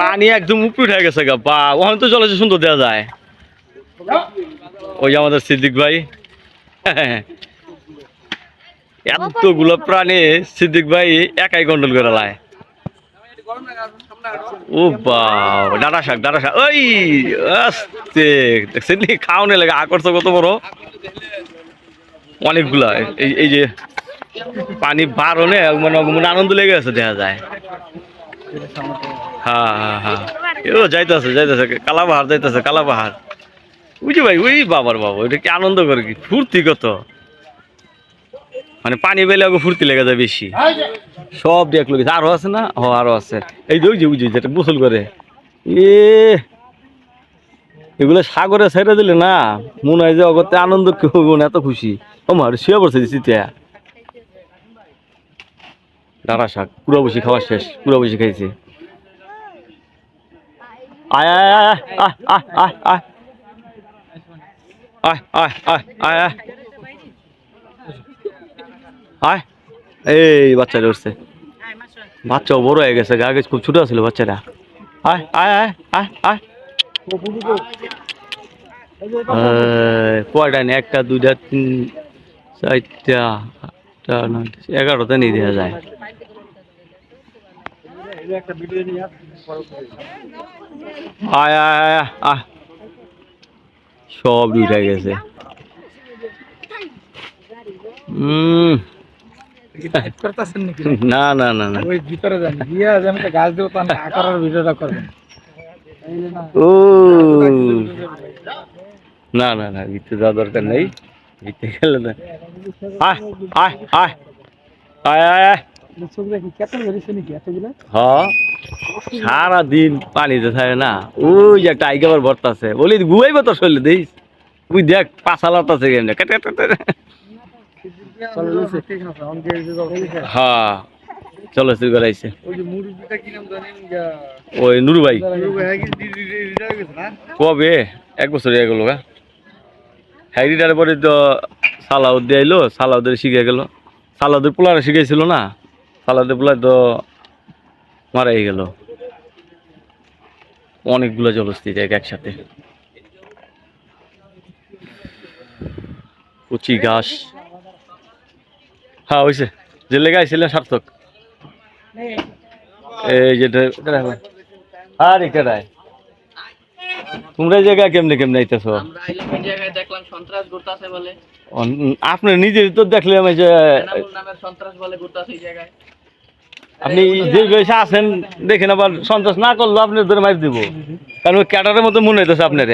পানি একদম উপরে উঠে গেছে গা, বা, ওখানে তো চলেছে সুন্দর দেওয়া যায়। ওই আমাদের সিদ্দিক ভাই। এতগুলো প্রাণী সিদ্দিক ভাই একাই কন্ট্রোল করে লায়। ও অনেকগুলা, এই যে পানি বার হলে মানে আনন্দ লেগে আছে দেখা যায়। হ্যাঁ হ্যাঁ হ্যাঁ। বুঝি ভাই, ওই বাবার বাবা কি আনন্দ করে কি? কত? মানে পানি পেলে আগে ফুর্তি লেগে যায় বেশি। সব দেখ লোক আরও আছে না? হ, আরও আছে। এই যে, ওই যে বুঝি যেটা গোসল করে। এ, এগুলো সাগরে ছেড়ে দিলে না, মনে হয় যে অগতে আনন্দ কেউ এত খুশি। ও মার শুয়ে পড়ছে শীতে ডাটা শাক পুরো বসে খাওয়া শেষ পুরো বসে খাইছে এই বাচ্চারা উঠছে বাচ্চাও বড় হয়ে গেছে আগে খুব ছোট ছিল বাচ্চারা আয় আয় আয় একটা দুইটা তিন চারটা আটটা নয়টা এগারোটা নিয়ে দেওয়া যায়। আয় আয় আয় সব উঠে গেছে। না না না না। ওই ভিতরে যান গাছ দেবো তার আকারের ভিডিওটা করবেন না না না, ভিতরে যাওয়া দরকার নেই। জিততে গেল না। আয় আয় আয়। আয় আয় পানিতে না। দেখ কেটে কেটে হ্যাঁ ওই ভাই। কবে? এক বছর গা। হ্যারিটার পরে তো সালাউদ্দি আইলো সালাউদ্দের শিখে গেল। সালাউদ্দের পোলারে শিখেছিল না? সালাউদ্দের পোলার তো মারাই গেল। অনেকগুলো জলস্থি দেখ একসাথে। কচি ঘাস। হ্যাঁ হয়েছে যে লেগে আইছিলেন সার্থক? এই যেটা আর এটাই তোমরা কেমনে কেমনে আইতেছো? আপনি নিজের তো দেখলাম আপনি যে বয়সে আছেন দেখেন আবার সন্ত্রাস না করলে আপনি ধরে মাইর দিব। কারণ ক্যাটারের মতো মনে হইতেছে আপনার।